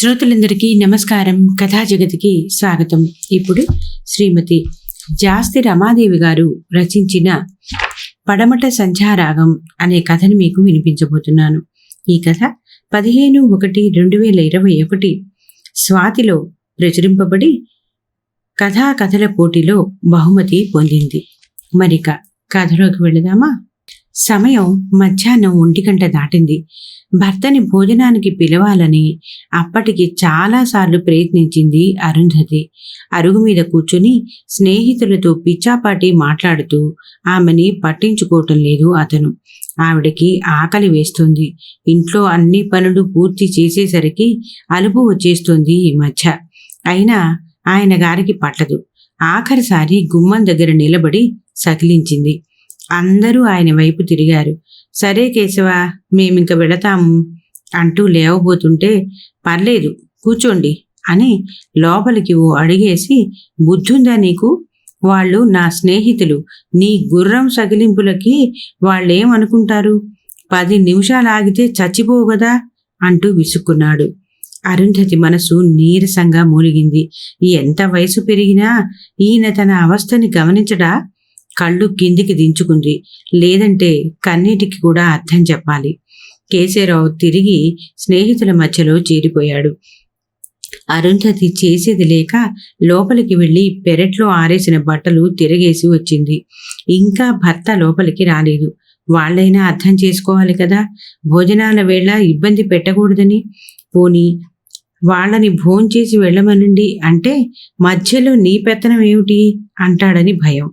శ్రోతలందరికీ నమస్కారం. కథా జగతికి స్వాగతం. ఇప్పుడు శ్రీమతి జాస్తి రమాదేవి గారు రచించిన పడమట సంధ్యారాగం అనే కథను మీకు వినిపించబోతున్నాను. ఈ కథ పదిహేను ఒకటి రెండు వేల ఇరవై ఒకటి స్వాతిలో ప్రచురింపబడి కథా కథల పోటీలో బహుమతి పొందింది. మరిక కథలోకి వెళదామా? సమయం మధ్యాహ్నం ఒంటిగంట దాటింది. భర్తని భోజనానికి పిలవాలని అప్పటికి చాలాసార్లు ప్రయత్నించింది అరుంధతి. అరుగు మీద కూర్చుని స్నేహితులతో పిచ్చాపాటి మాట్లాడుతూ ఆమెని పట్టించుకోవటం లేదు అతను. ఆవిడకి ఆకలి వేస్తుంది. ఇంట్లో అన్ని పనులు పూర్తి చేసేసరికి అలుపు వచ్చేస్తుంది ఈ మధ్య. అయినా ఆయన గారికి పట్టదు. ఆఖరిసారి గుమ్మం దగ్గర నిలబడి సకిలించింది. అందరూ ఆయన వైపు తిరిగారు. సరే కేశవ మేమింక వెళతాము అంటూ లేవబోతుంటే పర్లేదు కూర్చోండి అని లోపలికి ఓ అడిగేసి బుద్ధుందా నీకు? వాళ్ళు నా స్నేహితులు నీ గుర్రం సగిలింపులకి వాళ్ళేమనుకుంటారు? పది నిమిషాలు ఆగితే చచ్చిపోవు కదా అంటూ విసుక్కున్నాడు. అరుంధతి మనసు నీరసంగా మూలిగింది. ఎంత వయసు పెరిగినా ఈయన తన అవస్థని గమనించడా? కళ్ళు కిందికి దించుకుంది. లేదంటే కన్నీటికి కూడా అర్థం చెప్పాలి. కేశవరావు తిరిగి స్నేహితుల మధ్యలో చేరిపోయాడు. అరుంధతి చేసేది లేక లోపలికి వెళ్ళి పెరట్లో ఆరేసిన బట్టలు తిరగేసి వచ్చింది. ఇంకా భర్త లోపలికి రాలేదు. వాళ్ళైనా అర్థం చేసుకోవాలి కదా? భోజనాల వేళ ఇబ్బంది పెట్టకూడదని? పోని వాళ్ళని భోంచేసి వెళ్ళమనండి అంటే మధ్యలో నీ పెత్తనం ఏమిటి? అంటాడని భయం.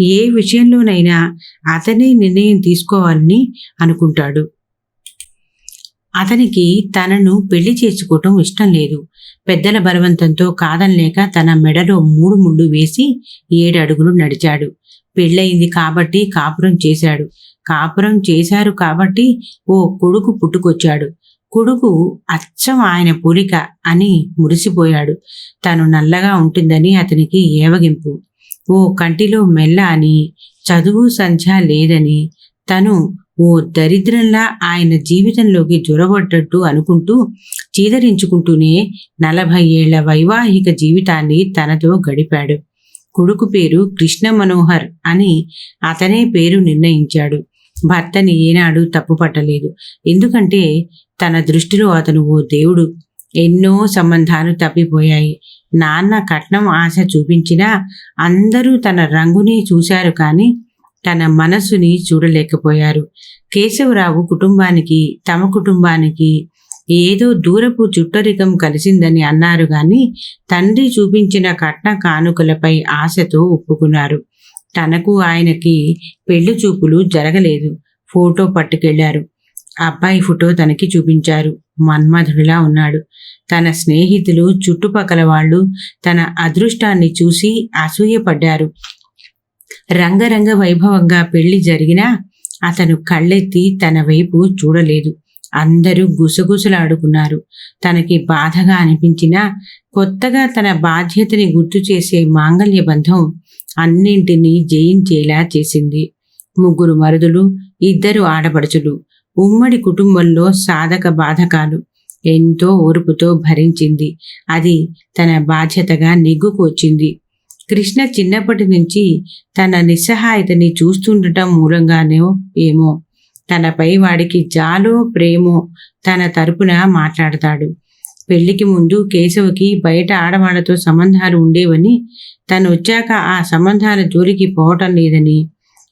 ఏ విషయంలోనైనా అతనే నిర్ణయం తీసుకోవాలని అనుకుంటాడు. అతనికి తనను పెళ్ళి చేసుకోవటం ఇష్టం లేదు. పెద్దల బలవంతంతో కాదనలేక తన మెడలో మూడు ముళ్ళు వేసి ఏడు అడుగులు నడిచాడు. పెళ్ళయింది కాబట్టి కాపురం చేశాడు. కాపురం చేశారు కాబట్టి ఓ కొడుకు పుట్టుకొచ్చాడు. కొడుకు అచ్చం ఆయన పోలిక అని మురిసిపోయాడు. తను నల్లగా ఉంటుందని అతనికి ఏవగింపు. ఓ కంటిలో మెల్ల అని చదువు సంధ్య లేదని తను ఓ దరిద్రంలా ఆయన జీవితంలోకి జొరబడ్డట్టు అనుకుంటూ చీదరించుకుంటూనే నలభై ఏళ్ళ వైవాహిక జీవితాన్ని తనతో గడిపాడు. కొడుకు పేరు కృష్ణ మనోహర్ అని అతనే పేరు నిర్ణయించాడు. భర్తని ఏనాడు తప్పుపట్టలేదు. ఎందుకంటే తన దృష్టిలో అతను ఓ దేవుడు. ఎన్నో సంబంధాలు తప్పిపోయాయి. నాన్న కట్నం ఆశ చూపించినా అందరూ తన రంగుని చూశారు కానీ తన మనసుని చూడలేకపోయారు. కేశవరావు కుటుంబానికి తమ కుటుంబానికి ఏదో దూరపు చుట్టరికం కలిసిందని అన్నారు గాని తండ్రి చూపించిన కట్న కానుకలపై ఆశతో ఒప్పుకున్నారు. తనకు ఆయనకి పెళ్ళి చూపులు జరగలేదు. ఫోటో పట్టుకెళ్ళారు. అబ్బాయి ఫోటో తనకి చూపించారు. మన్మధుడిలా ఉన్నాడు. తన స్నేహితులు చుట్టుపక్కల వాళ్ళు తన అదృష్టాన్ని చూసి అసూయపడ్డారు. రంగరంగ వైభవంగా పెళ్ళి జరిగినా అతను కళ్ళెత్తి తన వైపు చూడలేదు. అందరూ గుసగుసలాడుకున్నారు. తనకి బాధగా అనిపించినా కొత్తగా తన బాధ్యతని గుర్తు చేసే మాంగళ్య బంధం అన్నింటినీ జయించేలా చేసింది. ముగ్గురు మరుదులు ఇద్దరు ఆడపడుచులు. ఉమ్మడి కుటుంబంలో సాధక బాధకాలు ఎంతో ఓర్పుతో భరించింది. అది తన బాధ్యతగా నెగ్గుకు వచ్చింది. కృష్ణ చిన్నప్పటి నుంచి తన నిస్సహాయతని చూస్తుండటం మూలంగానే ఏమో. తనపై వాడికి జాలో ప్రేమో తన తరపున మాట్లాడతాడు. పెళ్ళికి ముందు కేశవకి బయట ఆడవాళ్ళతో సంబంధాలు ఉండేవని తను వచ్చాక ఆ సంబంధాల జోలికి పోవటం లేదని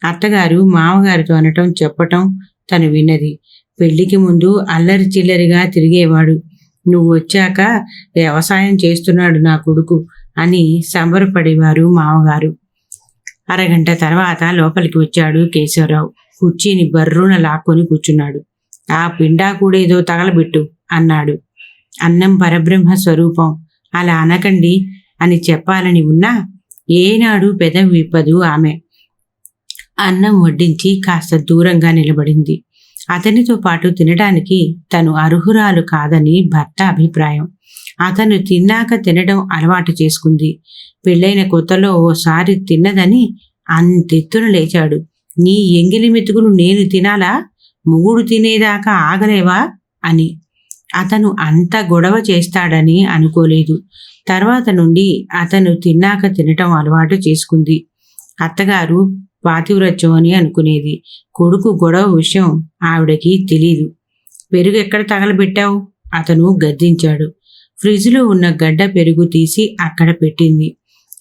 అత్తగారు మామగారితో అనటం చెప్పటం తను విన్నది. పెళ్ళికి ముందు అల్లరి చిల్లరిగా తిరిగేవాడు. నువ్వు వచ్చాక వ్యవసాయం చేస్తున్నాడు నా కొడుకు అని సంబరపడేవారు మామగారు. అరగంట తర్వాత లోపలికి వచ్చాడు కేశవరావు. కుర్చీని బర్రున లాక్కొని కూర్చున్నాడు. ఆ పిండా కూడా ఏదో తగలబెట్టు అన్నాడు. అన్నం పరబ్రహ్మ స్వరూపం. అలా అనకండి అని చెప్పాలని ఉన్నా ఏనాడు పెదవి విప్పదు ఆమె. అన్నం వడ్డించి కాస్త దూరంగా నిలబడింది. అతనితో పాటు తినడానికి తను అర్హురాలు కాదని భర్త అభిప్రాయం. అతను తిన్నాక తినడం అలవాటు చేసుకుంది. పెళ్ళైన కొత్తలో ఓసారి తిన్నదని అంతెత్తున లేచాడు. నీ ఎంగిలి మెతుకులు నేను తినాలా? మూడు తినేదాకా ఆగలేవా? అని. అతను అంత గొడవ చేస్తాడని అనుకోలేదు. తర్వాత నుండి అతను తిన్నాక తినటం అలవాటు చేసుకుంది. అత్తగారు పాతివ్రత్యం అని అనుకునేది. కొడుకు గొడవ విషయం ఆవిడకి తెలీదు. పెరుగు ఎక్కడ తగలబెట్టావు? అతను గద్దించాడు. ఫ్రిడ్జ్లో ఉన్న గడ్డ పెరుగు తీసి అక్కడ పెట్టింది.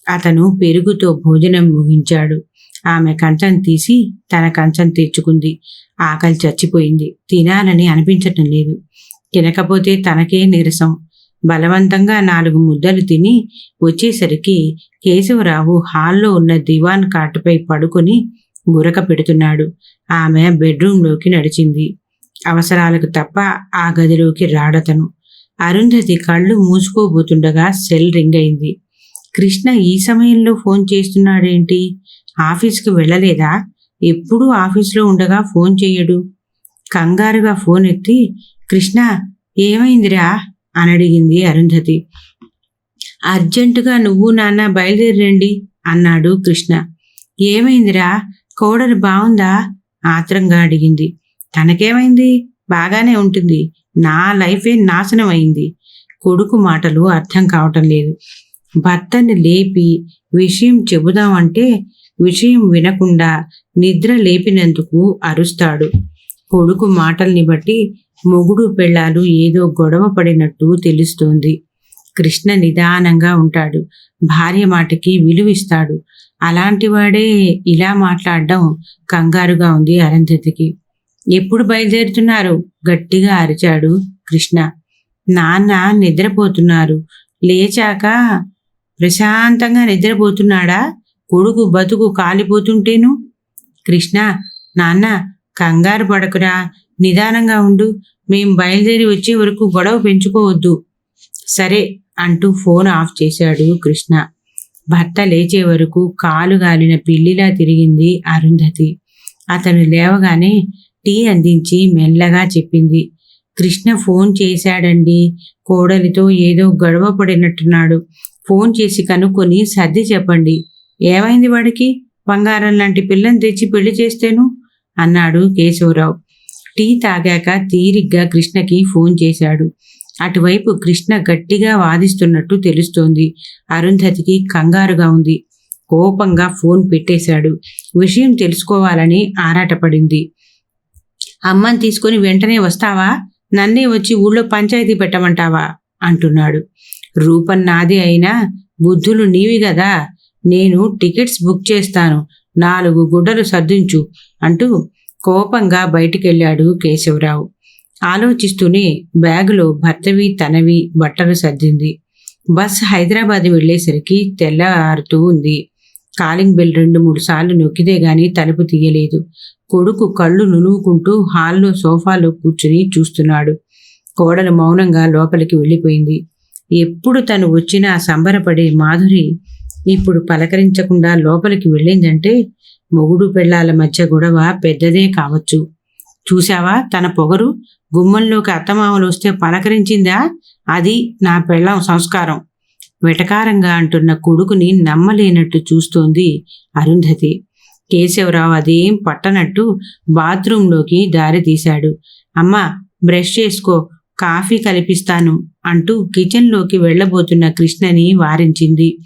అతను పెరుగుతో భోజనం ముగించాడు. ఆమె కంచం తీసి తన కంచం తెచ్చుకుంది ఆకలి చచ్చిపోయింది. తినాలని అనిపించటం లేదు. తినకపోతే తనకే నీరసం. బలవంతంగా నాలుగు ముద్దలు తిని వచ్చేసరికి కేశవరావు హాల్లో ఉన్న దివాన్ కాటుపై పడుకొని గురక పెడుతున్నాడు. ఆమె బెడ్రూంలోకి నడిచింది. అవసరాలకు తప్ప ఆ గదిలోకి రాడతను. అరుంధతి కళ్ళు మూసుకోబోతుండగా సెల్ రింగ్ అయింది. కృష్ణ ఈ సమయంలో ఫోన్ చేస్తున్నాడేంటి? ఆఫీస్కి వెళ్ళలేదా? ఎప్పుడూ ఆఫీస్లో ఉండగా ఫోన్ చేయడు. కంగారుగా ఫోన్ ఎత్తి కృష్ణ ఏమైందిరా? అని అడిగింది అరుంధతి. అర్జెంటుగా నువ్వు నాన్న బయలుదేరండి అన్నాడు కృష్ణ. ఏమైందిరా? కోడలు బాగుందా ఆత్రంగా అడిగింది. తనకేమైంది? బాగానే ఉంటుంది. నా లైఫే నాశనం అయింది కొడుకు మాటలు అర్థం కావటం లేదు. భర్తని లేపి విషయం చెబుదామంటే విషయం వినకుండా నిద్ర లేపినందుకు అరుస్తాడు. కొడుకు మాటల్ని బట్టి మొగుడు పెళ్ళాలు ఏదో గొడవ పడినట్టు తెలుస్తోంది. కృష్ణ నిదానంగా ఉంటాడు. భార్య మాటకి విలువిస్తాడు. అలాంటివాడే ఇలా మాట్లాడడం కంగారుగా ఉంది అరంధతికి. ఎప్పుడు బయలుదేరుతున్నారు? గట్టిగా అరిచాడు కృష్ణ. నాన్న నిద్రపోతున్నారు. లేచాక ప్రశాంతంగా నిద్రపోతున్నాడా? కొడుకు బతుకు కాలిపోతుంటేను? కృష్ణ నాన్న కంగారు పడకురా. నిదానంగా ఉండు. మేం బయలుదేరి వచ్చే వరకు గొడవ పెంచుకోవద్దు. సరే అంటూ ఫోన్ ఆఫ్ చేశాడు కృష్ణ. భర్త లేచే వరకు కాలు గాలిన పిల్లిలా తిరిగింది అరుంధతి. అతను లేవగానే టీ అందించి మెల్లగా చెప్పింది. కృష్ణ ఫోన్ చేశాడండి. కోడలితో ఏదో గొడవ పడినట్టున్నాడు. ఫోన్ చేసి కనుక్కొని సర్ది చెప్పండి. ఏమైంది వాడికి? బంగారం లాంటి పిల్లని తెచ్చి పెళ్ళి చేస్తేను? అన్నాడు కేశవరావు. టీ తాగాక తీరిగ్గా కృష్ణకి ఫోన్ చేశాడు. అటువైపు కృష్ణ గట్టిగా వాదిస్తున్నట్టు తెలుస్తోంది. అరుంధతికి కంగారుగా ఉంది. కోపంగా ఫోన్ పెట్టేశాడు. విషయం తెలుసుకోవాలని ఆరాటపడింది. అమ్మని తీసుకొని వెంటనే వస్తావా? నన్నే వచ్చి ఊళ్ళో పంచాయతీ పెట్టమంటావా? అంటున్నాడు. రూపం నాది అయినా బుద్ధులు నీవి కదా నేను టికెట్స్ బుక్ చేస్తాను. నాలుగు గుడ్డలు సర్దించు అంటూ కోపంగా బయటికెళ్ళాడు కేశవరావు. ఆలోచిస్తూనే బ్యాగులో భర్తవి తనవి బట్టలు సర్దింది. బస్ హైదరాబాద్ వెళ్ళేసరికి తెల్లారుతూ ఉంది. కాలింగ్ బెల్ రెండు మూడు సార్లు నొక్కితే గాని తలుపు తీయలేదు. కొడుకు కళ్ళు నునువుకుంటూ హాల్లో సోఫాలో కూర్చుని చూస్తున్నాడు. కోడలు మౌనంగా లోపలికి వెళ్ళిపోయింది. ఎప్పుడు తను వచ్చినా సంబరపడే మాధురి ఇప్పుడు పలకరించకుండా లోపలికి వెళ్ళిందంటే మొగుడు పెళ్ళాల మధ్య గొడవ పెద్దదే కావచ్చు. చూశావా? తన పొగరు గుమ్మంలోకి అత్తమామలు వస్తే పలకరించిందా? అది నా పెళ్ళం సంస్కారం. వెటకారంగా అంటున్న కొడుకుని నమ్మలేనట్టు చూస్తోంది అరుంధతి. కేశవరావు అదేం పట్టనట్టు బాత్రూంలోకి దారి తీశాడు. అమ్మా బ్రష్ చేసుకో కాఫీ కలిపిస్తాను అంటూ కిచెన్లోకి వెళ్ళబోతున్న కృష్ణని వారించింది.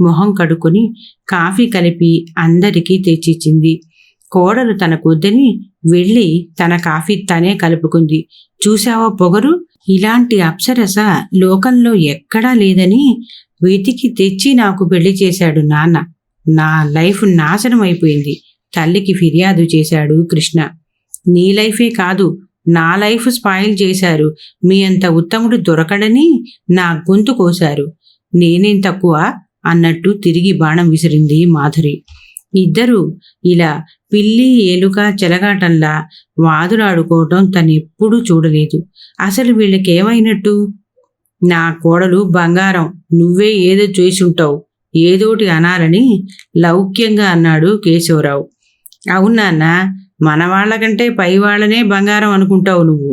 మొహం కడుకుని కాఫీ కలిపి అందరికీ తెచ్చిచ్చింది. కోడలు తనకొద్దని వెళ్ళి తన కాఫీ తనే కలుపుకుంది. చూశావా పొగరు? ఇలాంటి అప్సరస లోకంలో ఎక్కడా లేదని వెతికి తెచ్చి నాకు పెళ్ళి చేశాడు నాన్న. నా లైఫ్ నాశనం అయిపోయింది. తల్లికి ఫిర్యాదు చేశాడు కృష్ణ. నీ లైఫే కాదు నా లైఫ్ స్పాయిల్ చేశారు. మీ అంత ఉత్తముడు దొరకడని నా గొంతు కోశారు. నేనేం తక్కువ? అన్నట్టు తిరిగి బాణం విసిరింది మాధురి. ఇద్దరు ఇలా పిల్లి ఏలుక చెలగాటంలా వాదులాడుకోవటం తనెప్పుడూ చూడలేదు. అసలు వీళ్ళకేమైనట్టు? నా కోడలు బంగారం నువ్వే ఏదో చేసుంటావు ఏదోటి అనాలని లౌక్యంగా అన్నాడు కేశవరావు. అవునాన్న మన వాళ్ళకంటే పై వాళ్ళనే బంగారం అనుకుంటావు నువ్వు.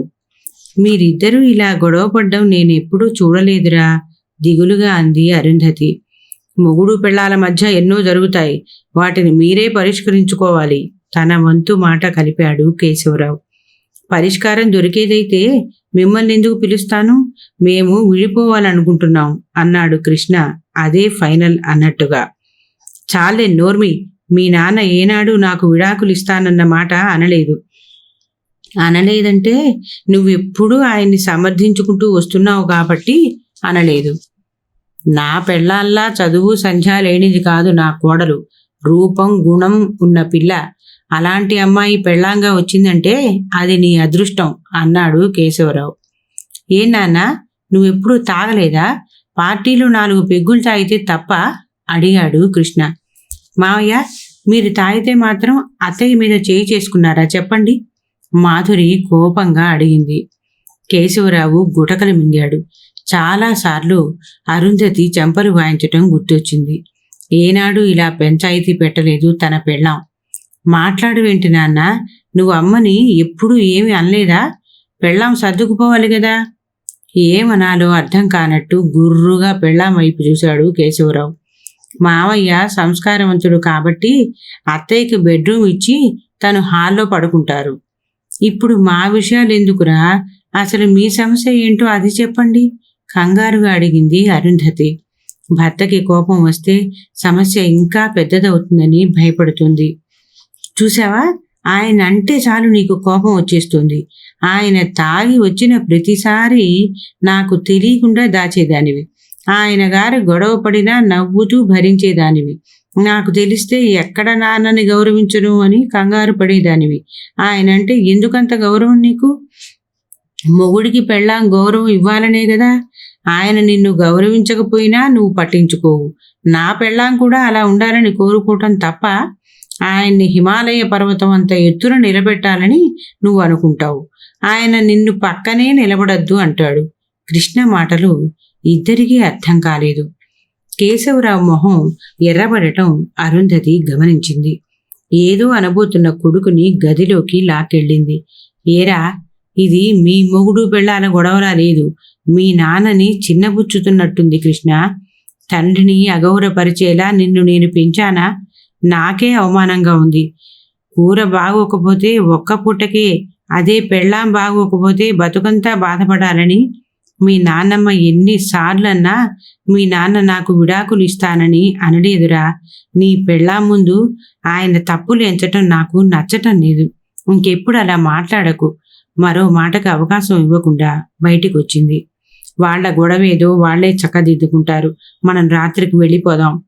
మీరిద్దరూ ఇలా గొడవపడ్డం నేనెప్పుడూ చూడలేదురా దిగులుగా అంది అరుంధతి. మొగుడు పెళ్ళాల మధ్య ఎన్నో జరుగుతాయి. వాటిని మీరే పరిష్కరించుకోవాలి. తన వంతు మాట కలిపాడు కేశవరావు. పరిష్కారం దొరికేదైతే మిమ్మల్ని ఎందుకు పిలుస్తాను? మేము విడిపోవాలనుకుంటున్నాం అన్నాడు కృష్ణ. అదే ఫైనల్ అన్నట్టుగా. చాలే నోర్మి మీ నాన్న ఏనాడు నాకు విడాకులు ఇస్తానన్న మాట అనలేదు. అనలేదంటే నువ్వెప్పుడూ ఆయన్ని సమర్థించుకుంటూ వస్తున్నావు కాబట్టి అనలేదు. నా పెళ్ళాల్లా చదువు సంధ్య లేనిది కాదు నా కోడలు. రూపం గుణం ఉన్న పిల్ల. అలాంటి అమ్మాయి పెళ్ళాంగా వచ్చిందంటే అది నీ అదృష్టం అన్నాడు కేశవరావు. ఏ నాన్న నువ్వెప్పుడు తాగలేదా? పార్టీలు నాలుగు పెగ్గులు తాగితే తప్ప అడిగాడు కృష్ణ. మావయ్య మీరు తాగితే మాత్రం అత్తయ్య మీద చేయి చేసుకున్నారా చెప్పండి? మాధురి కోపంగా అడిగింది. కేశవరావు గుటకలు మింగాడు. చాలాసార్లు అరుంధతి చెంపలు వాయించటం గుర్తొచ్చింది. ఏనాడు ఇలా పెంచాయితీ పెట్టలేదు తన పెళ్ళాం. మాట్లాడవేంటి నాన్న నువ్వు అమ్మని ఎప్పుడూ ఏమి అనలేదా? పెళ్ళాం సర్దుకుపోవాలి కదా ఏమనాలో అర్థం కానట్టు గుర్రుగా పెళ్ళాం వైపు చూశాడు కేశవరావు. మావయ్య సంస్కారవంతుడు కాబట్టి అత్తయ్యకి బెడ్రూమ్ ఇచ్చి తను హాల్లో పడుకుంటారు. ఇప్పుడు మా విషయాలు ఎందుకురా అసలు మీ సమస్య ఏంటో అది చెప్పండి. కంగారుగా అడిగింది అరుంధతి. భర్తకి కోపం వస్తే సమస్య ఇంకా పెద్దదవుతుందని భయపడుతుంది. చూసావా ఆయన అంటే చాలు నీకు కోపం వచ్చేస్తుంది. ఆయన తాగి వచ్చిన ప్రతిసారి నాకు తెలియకుండా దాచేదానివి. ఆయన గారు గొడవ పడినా నవ్వుతూ భరించేదానివి. నాకు తెలిస్తే ఎక్కడ నాన్నని గౌరవించను అని కంగారు పడేదానివి. ఆయన అంటే ఎందుకంత గౌరవం నీకు? మొగుడికి పెళ్ళాం గౌరవం ఇవ్వాలనే కదా ఆయన నిన్ను గౌరవించకపోయినా నువ్వు పట్టించుకోవు. నా పెళ్ళాం కూడా అలా ఉండాలని కోరుకోవటం తప్ప ఆయన్ని హిమాలయ పర్వతం అంత ఎత్తున నిలబెట్టాలని నువ్వు అనుకుంటావు. ఆయన నిన్ను పక్కనే నిలబడద్దు అంటాడు. కృష్ణ మాటలు ఇద్దరికీ అర్థం కాలేదు. కేశవరావు మొహం ఎర్రబడటం అరుంధతి గమనించింది. ఏదో అనబోతున్న కొడుకుని గదిలోకి లాకెళ్ళింది ఏరా ఇది మీ మొగుడు పెళ్ళాల గొడవలా లేదు. మీ నాన్నని చిన్నబుచ్చుతున్నట్టుంది కృష్ణ. తండ్రిని అగౌరపరిచేలా నిన్ను నేను పెంచానా? నాకే అవమానంగా ఉంది. కూర బాగోకపోతే ఒక్క పూటకే అదే పెళ్ళాం బాగోకపోతే బతుకంతా బాధపడాలని మీ నాన్నమ్మ ఎన్నిసార్లన్నా మీ నాన్న నాకు విడాకులు ఇస్తానని అనలేదురా. నీ పెళ్ళాం ముందు ఆయన తప్పులు ఎంచటం నాకు నచ్చటం లేదు. ఇంకెప్పుడు అలా మాట్లాడకు. మరో మాటకు అవకాశం ఇవ్వకుండా బయటికి వచ్చింది వాళ్ళ గొడవేదో వాళ్ళే చక్కదిద్దుకుంటారు. మనం రాత్రికి వెళ్ళిపోదాం.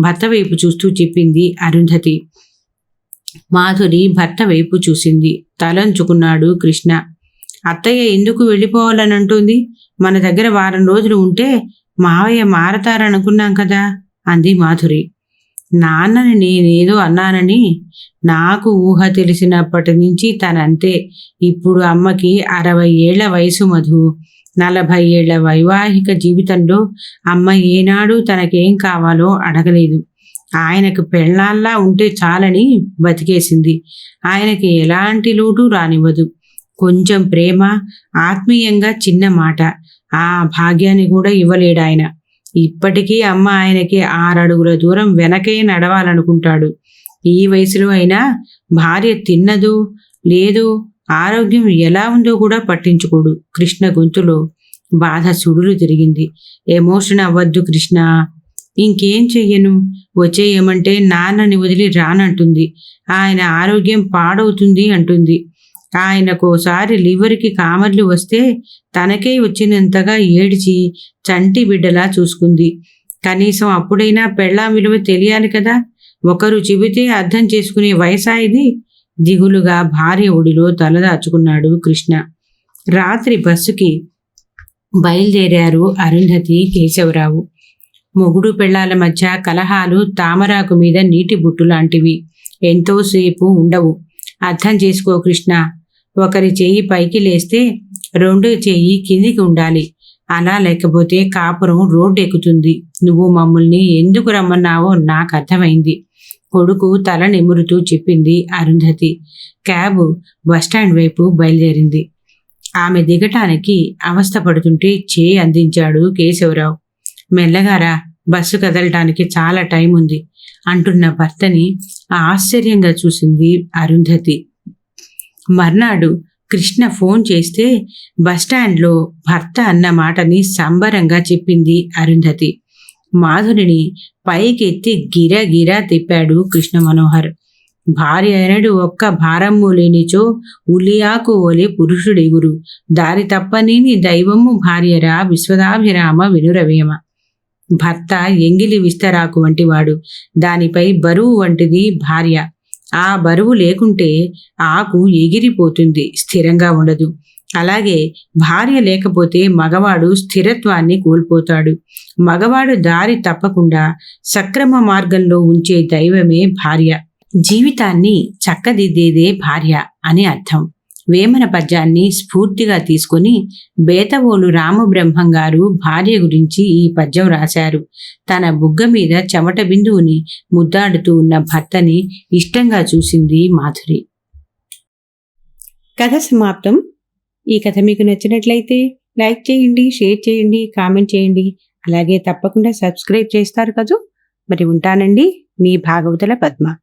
భర్త వైపు చూస్తూ చెప్పింది అరుంధతి. మాధురి భర్త వైపు చూసింది. తలంచుకున్నాడు కృష్ణ. అత్తయ్య ఎందుకు వెళ్ళిపోవాలని అంటుంది మన దగ్గర వారం రోజులు ఉంటే మావయ్య మారతారనుకున్నాం కదా అంది మాధురి. నాన్నని నేనేదో అన్నానని నాకు ఊహ తెలిసినప్పటి నుంచి తనంతే. ఇప్పుడు అమ్మకి అరవై ఏళ్ళ వయసు మధు. నలభై ఏళ్ళ వైవాహిక జీవితంలో అమ్మ ఏనాడు తనకేం కావాలో అడగలేదు. ఆయనకు పెళ్ళాల్లా ఉంటే చాలని బతికేసింది. ఆయనకి ఎలాంటి లోటు రానివ్వదు. కొంచెం ప్రేమ ఆత్మీయంగా చిన్న మాట. ఆ భాగ్యాన్ని కూడా ఇవ్వలేడు ఆయన ఇప్పటికీ అమ్మ ఆయనకి ఆరడుగుల దూరం వెనకే నడవాలనుకుంటాడు. ఈ వయసులో అయినా భార్య తిన్నదు లేదు ఆరోగ్యం ఎలా ఉందో కూడా పట్టించుకోడు కృష్ణ గొంతులో. బాధ సుడులు తిరిగింది. ఎమోషన్ అవ్వద్దు కృష్ణ. ఇంకేం చెయ్యను? వచ్చేయమంటే నాన్నని వదిలి రానంటుంది. ఆయన ఆరోగ్యం పాడవుతుంది అంటుంది. ఆయనకోసారి లివర్కి కామర్లు వస్తే తనకే వచ్చినంతగా ఏడిచి చంటి బిడ్డలా చూసుకుంది. కనీసం అప్పుడైనా పెళ్ళాం విలువ తెలియాలి కదా? ఒకరు చెబితే అర్థం చేసుకునే వయసా ఇది దిగులుగా భార్య ఒడిలో తలదాచుకున్నాడు కృష్ణ. రాత్రి బస్సుకి బయలుదేరారు అరుంధతి కేశవరావు. మొగుడు పెళ్ళాల మధ్య కలహాలు తామరాకు మీద నీటి బుట్టు లాంటివి. ఎంతోసేపు ఉండవు. అర్థం చేసుకో కృష్ణ. ఒకరి చెయ్యి పైకి లేస్తే రెండు చెయ్యి కిందికి ఉండాలి. అలా లేకపోతే కాపురం రోడ్డు ఎక్కుతుంది నువ్వు మమ్మల్ని ఎందుకు రమ్మన్నావో నాకు అర్థమైంది. కొడుకు తల నిమురుతూ చెప్పింది అరుంధతి. క్యాబు బస్టాండ్ వైపు బయలుదేరింది. ఆమె దిగటానికి అవస్థపడుతుంటే చే అందించాడు కేశవరావు. మెల్లగారా బస్సు కదలటానికి చాలా టైం ఉంది అంటున్న భర్తని ఆశ్చర్యంగా చూసింది అరుంధతి. మర్నాడు కృష్ణ ఫోన్ చేస్తే బస్టాండ్లో భర్త అన్న మాటని సంబరంగా చెప్పింది అరుంధతి. మాధురిని పైకెత్తి గిరగిరా గిరా తిప్పాడు కృష్ణ మనోహర్ భార్య అనడు ఒక్క భారము లేనిచో ఉలియాకు ఓలే పురుషుడెగురు. దారి తప్పనిని దైవము భార్యరా విశ్వదాభిరామ వినురవేమ. భర్త ఎంగిలి విస్తరాకు వంటివాడు. దానిపై బరువు వంటిది భార్య. ఆ బరువు లేకుంటే ఆకు ఎగిరిపోతుంది స్థిరంగా ఉండదు. అలాగే భార్య లేకపోతే మగవాడు స్థిరత్వాన్ని కోల్పోతాడు. మగవాడు దారి తప్పకుండా సక్రమ మార్గంలో ఉంచే దైవమే భార్య. జీవితాన్ని చక్కదిద్దేదే భార్య అని అర్థం. వేమన పద్యాన్ని స్ఫూర్తిగా తీసుకుని బేతవోలు రామబ్రహ్మం గారు భార్య గురించి ఈ పద్యం రాశారు. తన బుగ్గ మీద చెమట బిందువుని ముద్దాడుతూ ఉన్న భర్తని ఇష్టంగా చూసింది మాధురి. కథ సమాప్తం. ఈ కథ మీకు నచ్చినట్లయితే లైక్ చేయండి షేర్ చేయండి కామెంట్ చేయండి. అలాగే తప్పకుండా సబ్స్క్రైబ్ చేస్తారు కదూ. మరి ఉంటానండి మీ భాగవతుల పద్మ.